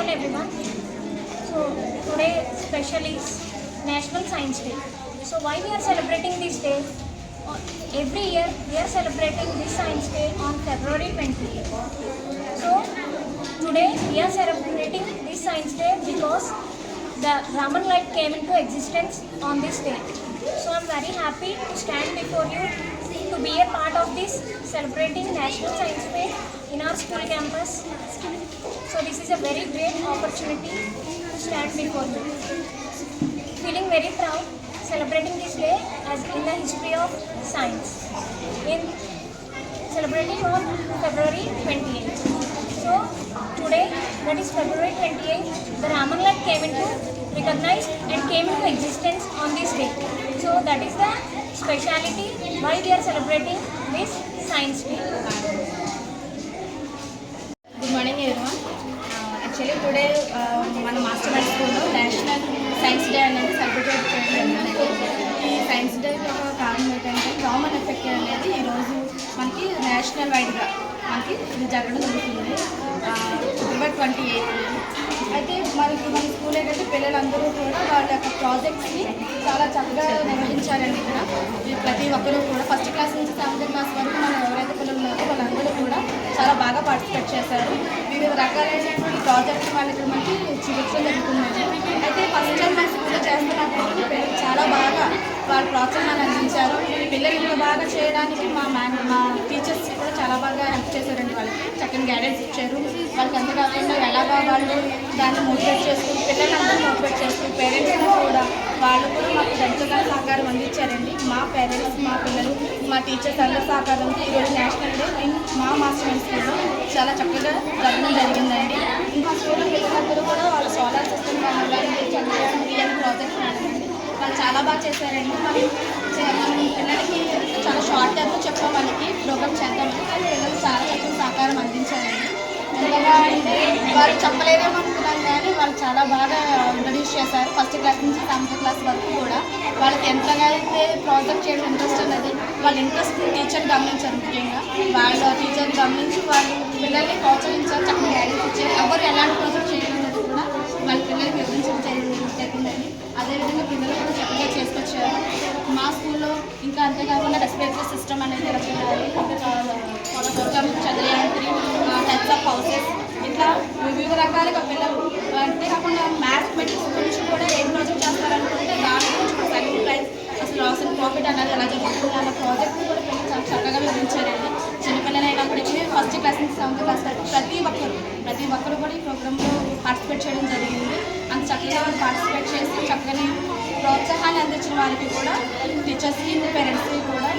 everyone. So today special is National Science Day. So why we are celebrating this day? Uh, Every year we are celebrating this Science Day on February 20th. So today we are celebrating this Science Day because the Raman light came into existence on this day. So I'm very happy to stand before you to be a part of this celebrating National Science Day in our school campus. So this is a very great opportunity to stand before you. Feeling very proud celebrating this day as in the history of science. In celebrating on February 28th. So today, that is February 28th, the Raman light came into recognized and came into existence on this day. So that is the speciality why we are celebrating this science day. మన master mind స్కూల్లో national science day అనేది celebrate చేయడం జరిగింది. ఈ science day యొక్క కారణం ఏంటంటే common effect అనేది ఈరోజు మనకి నేషనల్ వైడ్గా మనకి ఇది జరగడం జరుగుతుంది. అక్టోబర్ ట్వంటీ ఎయిత్ అయితే మనకి మన స్కూల్ ఏంటంటే పిల్లలందరూ కూడా వాళ్ళ యొక్క ప్రాజెక్ట్స్ని చాలా చక్కగా నిర్వహించారండి ఇక్కడ. ప్రతి ఒక్కరూ కూడా ఫస్ట్ క్లాస్ నుంచి సెవెంత్ క్లాస్ వరకు మనం ఎవరైతే పిల్లలు ఉన్నారో వాళ్ళందరూ కూడా చాలా బాగా పార్టిసిపేట్ చేశారు. వివిధ రకాలైనటువంటి ప్రాజెక్ట్ వాళ్ళకి ఇక్కడ మనకి చూపించడం జరుగుతుందండి అయితే ఫస్ట్ టైం మా స్కూల్లో చేస్తున్నప్పుడు చాలా బాగా వాళ్ళు ప్రోత్సాహాన్ని అందించారు పిల్లలు ఇంకా బాగా చేయడానికి మా మ్యామ్ మా టీచర్స్ కూడా చాలా బాగా హెల్ప్ చేశారండి వాళ్ళకి. చక్కని గైడెన్స్ ఇచ్చారు. వాళ్ళకి అంతేకాకుండా ఎలాగా వాళ్ళు దాన్ని మోటివేట్ చేస్తూ పిల్లలందరూ మోటివేట్ చేస్తూ పేరెంట్స్ కూడా వాళ్ళు కూడా మాకు ఎంతగా సహకారం అందించారండి. మా పేరెంట్స్ మా పిల్లలు మా టీచర్స్ అందరి సహకారంతో ఈరోజు నేషనల్ డే మా మాస్టర్ స్కూల్లో చాలా చక్కగా జరగడం జరిగిందండి. ఇంకా స్కూల్లో పిల్లలందరూ కూడా వాళ్ళ సోలార్ సిస్టమ్ కానివ్వండి చంద్రయాన్ ప్రాజెక్ట్ కానివ్వండి వాళ్ళు చాలా బాగా చేశారండి. మనం పిల్లలకి చాలా షార్ట్ టైంలో చెప్పాం వాళ్ళకి ప్రోగ్రామ్ చేద్దామని. కానీ చాలా చక్కగా సహకారం అందించారండి. ఎంతగా అంటే వాళ్ళు చెప్పలేరేమో అనుకున్నాం కానీ వాళ్ళు చాలా బాగా ఇంట్రడ్యూస్ చేశారు. ఫస్ట్ క్లాస్ నుంచి సెవెంత్ క్లాస్ వరకు కూడా. వాళ్ళకి ఎంతగా అయితే ప్రాజెక్ట్ చేయడం ఇంట్రెస్ట్ ఉన్నది వాళ్ళ ఇంట్రెస్ట్ టీచర్ గమనించారు ముఖ్యంగా. వాళ్ళ టీచర్ గమనించి వాళ్ళు పిల్లల్ని ప్రోత్సహించారు. చక్కగా గైడెన్స్ ఇచ్చారు. ఎవరు ఎలాంటి ప్రాజెక్ట్ చేయడం అనేది కూడా వాళ్ళ పిల్లలకి వివరించడం జరిగింది. జరిగిందండి అదేవిధంగా పిల్లలు కూడా చక్కగా చేసుకొచ్చారు. మా స్కూల్లో ఇంకా అంతేకాకుండా రెస్పిరేటరీ సిస్టమ్ అనేది ఎలా ఇంకా చదివే త్రీ హౌసెస్ ఇట్లా వివిధ రకాలుగా పిల్లలు అంతేకాకుండా మ్యాథమెటిక్స్ గురించి కూడా ఏం ప్రాజెక్ట్ చేస్తారనుకుంటే దాని గురించి కూడా సెకండ్ ప్రైజ్ అసలు లాస్ అండ్ ప్రాఫిట్ అనేది ఎలా జరుగుతుంది అన్న ప్రాజెక్ట్ కూడా పిల్లలు చాలా చక్కగా వివరించారండి. చిన్నపిల్లలైనప్పటికీ ఫస్ట్ క్లాస్ నుంచి సెవెంత్ క్లాస్ వరకు ప్రతి ఒక్కరు ప్రతి ఒక్కరు కూడా ఈ ప్రోగ్రాంలో పార్టిసిపేట్ చేయడం జరిగింది. అంత చక్కగా పార్టిసిపేట్ చేసి చక్కని ప్రోత్సాహాన్ని అందించిన వారికి కూడా టీచర్స్కి పేరెంట్స్కి కూడా